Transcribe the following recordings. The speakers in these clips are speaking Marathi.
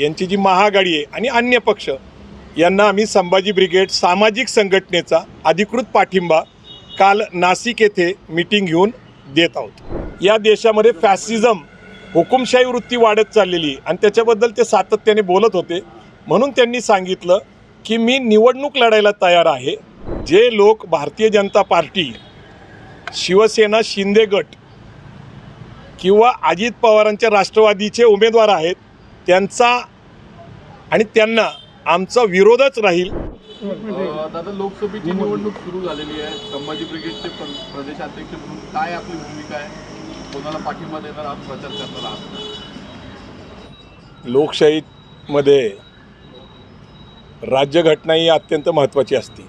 यांची जी महाआघाडी आहे आणि अन्य पक्ष यांना आम्ही संभाजी ब्रिगेड सामाजिक संघटनेचा अधिकृत पाठिंबा काल नाशिक येथे मीटिंग घेऊन देत आहोत. या देशामध्ये फॅसिझम हुकुमशाही वृत्ती वाढत चाललेली आहे आणि त्याच्याबद्दल ते सातत्याने बोलत होते. म्हणून त्यांनी सांगितलं की मी निवडणूक लढायला तयार आहे. जे लोक भारतीय जनता पार्टी शिवसेना शिंदे गट किंवा अजित पवारांच्या राष्ट्रवादीचे उमेदवार आहेत त्यांचा आणि त्यांना आमचा विरोधच राहील. दादा लोकसभेची निवडणूक सुरू झालेली आहे. संभाजी ब्रिगेडचे प्र- प्रदेशाध्यक्ष म्हणून काय आपली भूमिका आहे? कोणाला पाठिंबा देणार? आहात प्रचार करणार आहात. लोकशाहीमध्ये राज्यघटना ही अत्यंत महत्त्वाची असते.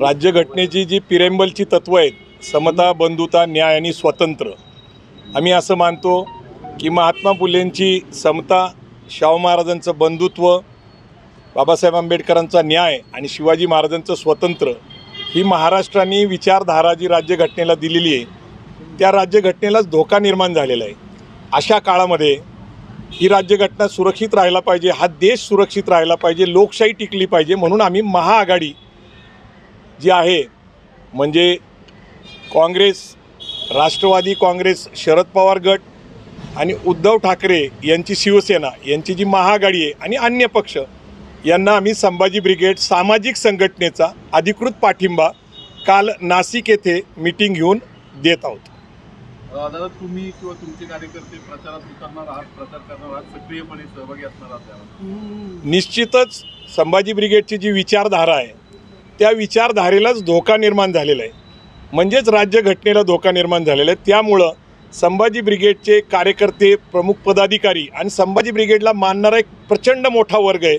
राज्यघटनेची जी पिरेंबलची तत्त्व आहेत समता बंधुता न्याय आणि स्वतंत्र आम्ही असं मानतो की महात्मा फुलेंची समता शाहू महाराजांचं बंधुत्व बाबासाहेब आंबेडकरांचा न्याय आणि शिवाजी महाराजांचं स्वतंत्र ही महाराष्ट्राने विचारधारा जी राज्यघटनेला दिलेली आहे त्या राज्यघटनेलाच धोका निर्माण झालेला आहे. अशा काळामध्ये ही राज्यघटना सुरक्षित राहायला पाहिजे हा देश सुरक्षित राहायला पाहिजे लोकशाही टिकली पाहिजे म्हणून आम्ही महाआघाडी जी आहे म्हणजे काँग्रेस राष्ट्रवादी काँग्रेस शरद पवार गट आणि उद्धव ठाकरे यांची शिवसेना यांची जी महाआघाडी आहे आणि अन्य पक्ष यांना आम्ही संभाजी ब्रिगेड सामाजिक संघटनेचा अधिकृत पाठिंबा काल नाशिक येथे मीटिंग घेऊन देत आहोत. अ, दादा तुम्ही किंवा तुमचे कार्यकर्ते प्रचारात उतरणार आहात प्रचार करणार आहात सक्रियपणे सहभागी असणार आहात निश्चितच संभाजी ब्रिगेडची जी विचारधारा आहे त्या विचारधारेलाच धोका निर्माण झालेला आहे. म्हणजेच राज्यघटनेला धोका निर्माण झालेला आहे. त्यामुळं संभाजी ब्रिगेडचे कार्यकर्ते प्रमुख पदाधिकारी आणि संभाजी ब्रिगेडला मानणारा एक प्रचंड मोठा वर्ग आहे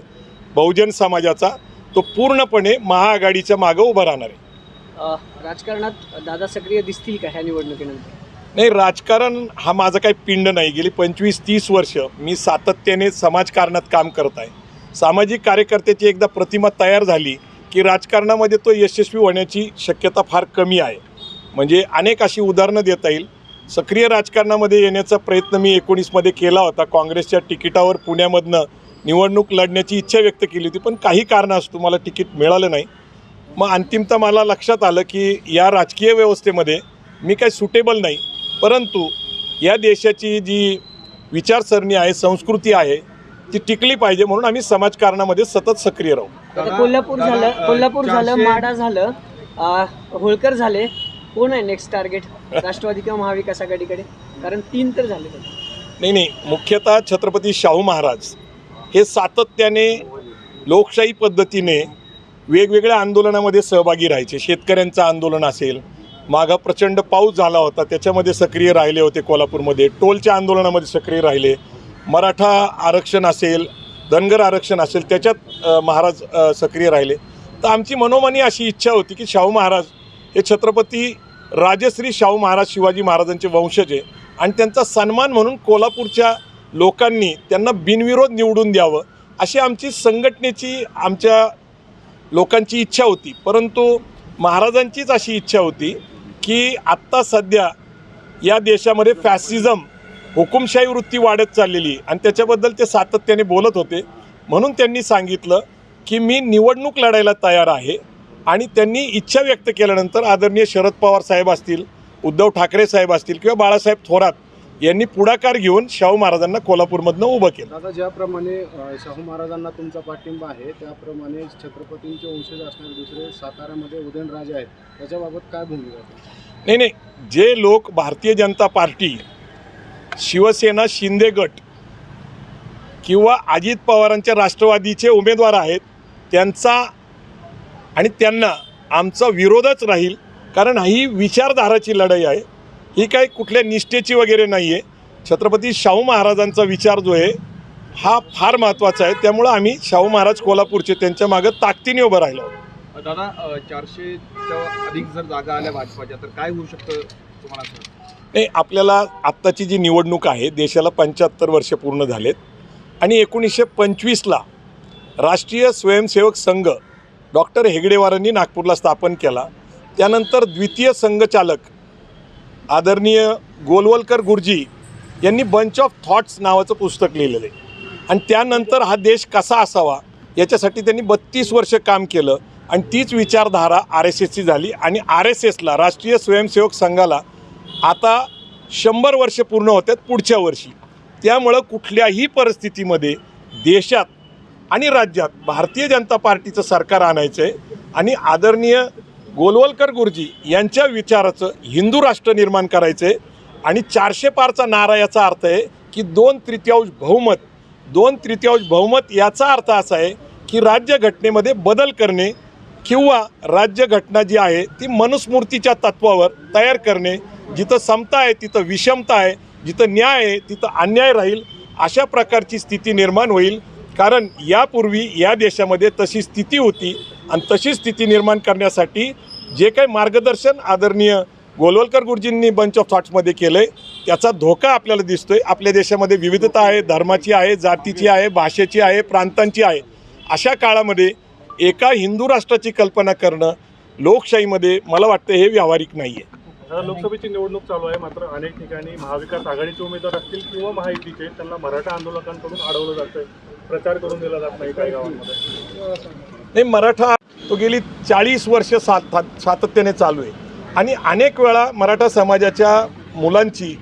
बहुजन समाजाचा. तो पूर्णपणे महाआघाडीच्या मागं उभा राहणार आहे. राजकारणात दादा सक्रिय दिसतील का ह्या निवडणुकीनंतर? नाही राजकारण हा माझा काही पिंड नाही. गेली पंचवीस तीस वर्ष मी सातत्याने समाजकारणात काम करत आहे. सामाजिक कार्यकर्त्याची एकदा प्रतिमा तयार झाली की राजकारणामध्ये तो यशस्वी होण्याची शक्यता फार कमी आहे. म्हणजे अनेक अशी उदाहरणं देता येईल. सक्रिय राजकारणामध्ये येण्याचा प्रयत्न मी एकोणीसमध्ये केला होता. काँग्रेसच्या तिकिटावर पुण्यामधनं निवडणूक लढण्याची इच्छा व्यक्त केली होती पण काही कारणास्तव मला तिकीट मिळालं नाही. मग अंतिमतः मला लक्षात आलं की या राजकीय व्यवस्थेमध्ये मी काही सुटेबल नाही परंतु या देशाची जी विचारसरणी आहे संस्कृती आहे ती टिकली पाहिजे म्हणून आम्ही समाजकारणामध्ये सतत सक्रिय राहू. कोल्हापूर झालं कोल्हापूर झालं माडा झालं होळकर झाले कोण आहे नेक्स्ट टार्गेट राष्ट्रवादी किंवा महाविकास आघाडीकडे? कारण तीन तर झाले नाही नाही मुख्यतः छत्रपती शाहू महाराज हे सातत्याने लोकशाही पद्धतीने वेगवेगळ्या आंदोलनामध्ये सहभागी राहायचे. शेतकऱ्यांचं आंदोलन असेल मागा प्रचंड पाऊस झाला होता त्याच्यामध्ये सक्रिय राहिले होते कोल्हापूरमध्ये. टोलच्या आंदोलनामध्ये सक्रिय राहिले. मराठा आरक्षण असेल धनगर आरक्षण असेल त्याच्यात महाराज सक्रिय राहिले. तर आमची मनोमनी अशी इच्छा होती की शाहू महाराज हे छत्रपती राजश्री शाहू महाराज शिवाजी महाराजांचे वंशज आहे आणि त्यांचा सन्मान म्हणून कोल्हापूरच्या लोकांनी त्यांना बिनविरोध निवडून द्यावं अशी आमची संघटनेची आमच्या लोकांची इच्छा होती. परंतु महाराजांचीच अशी इच्छा होती की आत्ता सध्या या देशामध्ये फॅसिझम हुकुमशाही वृत्ती वाढत चाललेली आणि त्याच्याबद्दल ते सातत्याने बोलत होते. म्हणून त्यांनी सांगितलं की मी निवडणूक लढायला तयार आहे. आणि त्यांनी इच्छा व्यक्त केल्यानंतर आदरणीय शरद पवार साहेब असतील उद्धव ठाकरे साहेब असतील किंवा बाळासाहेब थोरात यांनी पुढाकार घेऊन शाहू महाराजांना कोल्हापूरमधनं उभं केलं दादा ज्याप्रमाणे शाहू महाराजांना तुमचा पाठिंबा आहे त्याप्रमाणे छत्रपतींचे वंशज असणारे दुसरे साताऱ्यामध्ये उदयनराजे आहेत त्याच्याबाबत काय भूमिका? नाही नाही जे लोक भारतीय जनता पार्टी शिवसेना शिंदे गट किंवा अजित पवारांच्या राष्ट्रवादीचे उमेदवार आहेत त्यांचा आणि त्यांना आमचा विरोधच राहील कारण ही विचारधाराची लढाई आहे ही काही कुठल्या निष्ठेची वगैरे नाही आहे छत्रपती शाहू महाराजांचा विचार जो आहे हा फार महत्त्वाचा आहे त्यामुळं आम्ही शाहू महाराज कोल्हापूरचे त्यांच्या मागं ताकदीने उभं राहिलो. दादा चारशेच्या अधिक जर जागा आल्या भाजपाच्या तर काय होऊ शकतं तुम्हाला? नाही आपल्याला आत्ताची जी निवडणूक आहे देशाला पंच्याहत्तर वर्ष पूर्ण झालेत आणि एकोणीसशे पंचवीसला राष्ट्रीय स्वयंसेवक संघ डॉक्टर हेगडेवारांनी नागपूरला स्थापन केला. त्यानंतर द्वितीय संघचालक आदरणीय गोलवलकर गुरुजी यांनी बंच ऑफ थॉट्स नावाचं पुस्तक लिहिलेलं आहे. आणि त्यानंतर हा देश कसा असावा याच्यासाठी त्यांनी बत्तीस वर्ष काम केलं आणि तीच विचारधारा आर एस एसची झाली आणि आर एस एसला राष्ट्रीय स्वयंसेवक संघाला आता शंभर वर्ष पूर्ण होतात पुढच्या वर्षी. त्यामुळं कुठल्याही परिस्थितीमध्ये देशात आणि राज्यात भारतीय जनता पार्टीचं सरकार आणायचं आहे आणि आदरणीय गोलवलकर गुरुजी यांच्या विचाराचं हिंदू राष्ट्र निर्माण करायचं आहे आणि चारशे पारचा नारा याचा अर्थ आहे की दोन तृतीयांश बहुमत दोन तृतीयांश बहुमत याचा अर्थ असा आहे की राज्यघटनेमध्ये बदल करणे किंवा राज्यघटना जी आहे ती मनुस्मृतीच्या तत्वावर तयार करणे जिथं समता आहे तिथं विषमता आहे जिथं न्याय आहे तिथं अन्याय राहील अशा प्रकारची स्थिती निर्माण होईल. कारण यापूर्वी या देशामध्ये तशी स्थिती होती आणि तशी स्थिती निर्माण करण्यासाठी जे काही मार्गदर्शन आदरणीय गोलवलकर गुरुजींनी बंच ऑफ थॉट्समध्ये केलं आहे त्याचा धोका आपल्याला दिसतोय. आपल्या देशामध्ये विविधता आहे धर्माची आहे जातीची आहे भाषेची आहे प्रांतांची आहे. अशा काळामध्ये एका हिंदू राष्ट्राची कल्पना करणं लोकशाहीमध्ये मला वाटतं हे व्यावहारिक नाही आहे लोकसभेची निवडणूक चालू आहे मात्र अनेक ठिकाणी महाविकास आघाडीचे उमेदवार असतील किंवा महायुतीचे त्यांना मराठा आंदोलकांकडून अडवलं जातं प्रचार करून दिला जात नाही काही गावांमध्ये. नाही मराठा तो गेली चाळीस वर्ष सात सातत्याने चालू आहे. आणि अनेक वेळा मराठा समाजाच्या मुलांची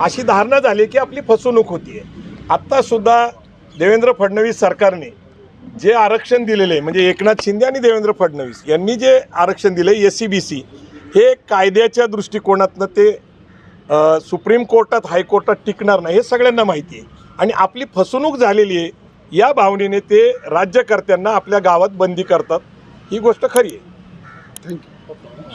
अशी धारणा झाली की आपली फसवणूक होती आहे आत्तासुद्धा देवेंद्र फडणवीस सरकारने जे आरक्षण दिलेले आहे म्हणजे एकनाथ शिंदे आणि देवेंद्र फडणवीस यांनी जे आरक्षण दिले एस सी बी सी हे कायद्याच्या दृष्टिकोनातनं ते सुप्रीम कोर्टात हायकोर्टात टिकणार नाही हे सगळ्यांना माहिती आहे. आणि आपली फसवणूक झालेली आहे या भावनेने ते राज्यकर्त्यांना आपल्या गावात बंदी करतात. ही गोष्ट खरी आहे. थँक्यू